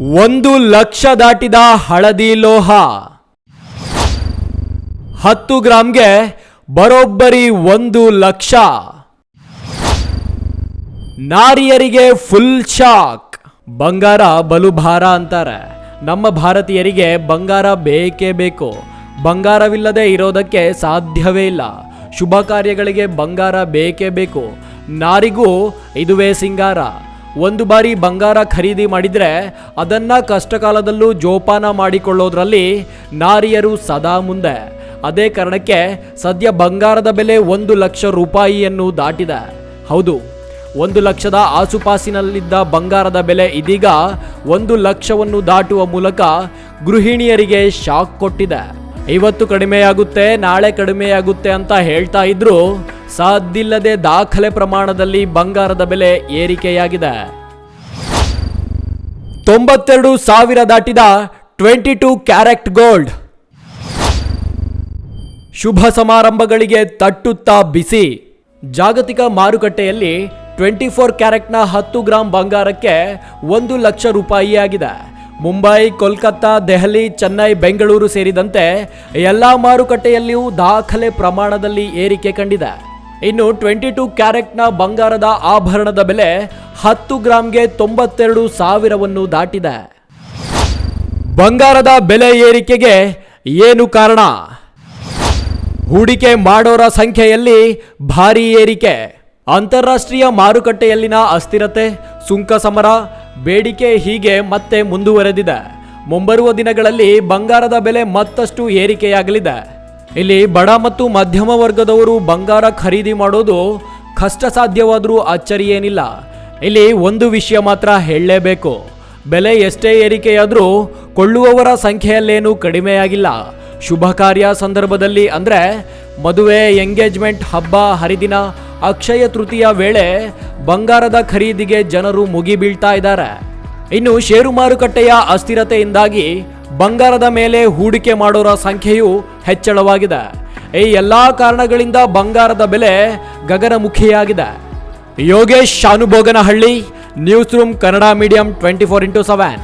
ಒಂದು ಲಕ್ಷ ದಾಟಿದ ಹಳದಿ ಲೋಹ. ಹತ್ತು ಗ್ರಾಮ್ಗೆ ಬರೋಬ್ಬರಿ ಒಂದು ಲಕ್ಷ. ನಾರಿಯರಿಗೆ ಫುಲ್ ಶಾಕ್ ಬಂಗಾರ ಬಲು ಭಾರ ಅಂತಾರೆ. ನಮ್ಮ ಭಾರತೀಯರಿಗೆ ಬಂಗಾರ ಬೇಕೇ ಬೇಕು. ಬಂಗಾರವಿಲ್ಲದೆ ಇರೋದಕ್ಕೆ ಸಾಧ್ಯವೇ ಇಲ್ಲ. ಶುಭ ಕಾರ್ಯಗಳಿಗೆ ಬಂಗಾರ ಬೇಕೇ ಬೇಕು. ನಾರಿಗೂ ಇದುವೇ ಸಿಂಗಾರ. ಒಂದು ಬಾರಿ ಬಂಗಾರ ಖರೀದಿ ಮಾಡಿದರೆ ಅದನ್ನ ಕಷ್ಟಕಾಲದಲ್ಲೂ ಜೋಪಾನ ಮಾಡಿಕೊಳ್ಳೋದ್ರಲ್ಲಿ ನಾರಿಯರು ಸದಾ ಮುಂದೆ. ಅದೇ ಕಾರಣಕ್ಕೆ ಸದ್ಯ ಬಂಗಾರದ ಬೆಲೆ ಒಂದು ಲಕ್ಷ ರೂಪಾಯಿಯನ್ನು ದಾಟಿದೆ. ಹೌದು, ಒಂದು ಲಕ್ಷದ ಆಸುಪಾಸಿನಲ್ಲಿದ್ದ ಬಂಗಾರದ ಬೆಲೆ ಇದೀಗ ಒಂದು ಲಕ್ಷವನ್ನು ದಾಟುವ ಮೂಲಕ ಗೃಹಿಣಿಯರಿಗೆ ಶಾಕ್ ಕೊಟ್ಟಿದೆ. ಇವತ್ತು ಕಡಿಮೆಯಾಗುತ್ತೆ, ನಾಳೆ ಕಡಿಮೆಯಾಗುತ್ತೆ ಅಂತ ಹೇಳ್ತಾ ಇದ್ರು ಸಾಧ್ಯಲ್ಲದೆ ದಾಖಲೆ ಪ್ರಮಾಣದಲ್ಲಿ ಬಂಗಾರದ ಬೆಲೆ ಏರಿಕೆಯಾಗಿದೆ. ತೊಂಬತ್ತೆರಡು ಸಾವಿರ ದಾಟಿದ ಟ್ವೆಂಟಿ ಟೂ ಕ್ಯಾರೆಕ್ಟ್ ಗೋಲ್ಡ್. ಶುಭ ಸಮಾರಂಭಗಳಿಗೆ ತಟ್ಟುತ್ತಾ ಬಿಸಿ. ಜಾಗತಿಕ ಮಾರುಕಟ್ಟೆಯಲ್ಲಿ ಟ್ವೆಂಟಿ ಫೋರ್ ಕ್ಯಾರೆಟ್ನ ಹತ್ತು ಗ್ರಾಂ ಬಂಗಾರಕ್ಕೆ ಒಂದು ಲಕ್ಷ ರೂಪಾಯಿ ಆಗಿದೆ ಮುಂಬೈ, ಕೋಲ್ಕತ್ತಾ, ದೆಹಲಿ, ಚೆನ್ನೈ, ಬೆಂಗಳೂರು ಸೇರಿದಂತೆ ಎಲ್ಲ ಮಾರುಕಟ್ಟೆಯಲ್ಲಿಯೂ ದಾಖಲೆ ಪ್ರಮಾಣದಲ್ಲಿ ಏರಿಕೆ ಕಂಡಿದೆ. ಇನ್ನು ಟ್ವೆಂಟಿ ಟು ಕ್ಯಾರೆಟ್ನ ಬಂಗಾರದ ಆಭರಣದ ಬೆಲೆ ಹತ್ತು ಗ್ರಾಮ್ಗೆ ತೊಂಬತ್ತೆರಡು ಸಾವಿರವನ್ನು ದಾಟಿದೆ. ಬಂಗಾರದ ಬೆಲೆ ಏರಿಕೆಗೆ ಏನು ಕಾರಣ? ಹೂಡಿಕೆ ಮಾಡೋರ ಸಂಖ್ಯೆಯಲ್ಲಿ ಭಾರೀ ಏರಿಕೆ. ಅಂತಾರಾಷ್ಟ್ರೀಯ ಮಾರುಕಟ್ಟೆಯಲ್ಲಿನ ಅಸ್ಥಿರತೆ, ಸುಂಕ ಸಮರ, ಬೇಡಿಕೆ ಹೀಗೆ ಮತ್ತೆ ಮುಂದುವರೆದಿದೆ. ಮುಂಬರುವ ದಿನಗಳಲ್ಲಿ ಬಂಗಾರದ ಬೆಲೆ ಮತ್ತಷ್ಟು ಏರಿಕೆಯಾಗಲಿದೆ. ಇಲ್ಲಿ ಬಡ ಮತ್ತು ಮಧ್ಯಮ ವರ್ಗದವರು ಬಂಗಾರ ಖರೀದಿ ಮಾಡೋದು ಕಷ್ಟ ಸಾಧ್ಯವಾದರೂ ಅಚ್ಚರಿ ಏನಿಲ್ಲ ಇಲ್ಲಿ ಒಂದು ವಿಷಯ ಮಾತ್ರ ಹೇಳಲೇಬೇಕು. ಬೆಲೆ ಎಷ್ಟೇ ಏರಿಕೆಯಾದರೂ ಕೊಳ್ಳುವವರ ಸಂಖ್ಯೆಯಲ್ಲೇನೂ ಕಡಿಮೆಯಾಗಿಲ್ಲ. ಶುಭ ಕಾರ್ಯ ಸಂದರ್ಭದಲ್ಲಿ ಅಂದರೆ ಮದುವೆ, ಎಂಗೇಜ್ಮೆಂಟ್, ಹಬ್ಬ, ಹರಿದಿನ, ಅಕ್ಷಯ ತೃತೀಯ ವೇಳೆ ಬಂಗಾರದ ಖರೀದಿಗೆ ಜನರು ಮುಗಿಬೀಳ್ತಾ ಇದ್ದಾರೆ. ಇನ್ನು ಷೇರು ಮಾರುಕಟ್ಟೆಯ ಅಸ್ಥಿರತೆಯಿಂದಾಗಿ ಬಂಗಾರದ ಮೇಲೆ ಹೂಡಿಕೆ ಮಾಡೋರ ಸಂಖ್ಯೆಯು ಹೆಚ್ಚಳವಾಗಿದೆ. ಈ ಎಲ್ಲಾ ಕಾರಣಗಳಿಂದ ಬಂಗಾರದ ಬೆಲೆ ಗಗನಮುಖಿಯಾಗಿದೆ. Yogesh Shanubhoganahalli news room Kannada medium twenty four into seven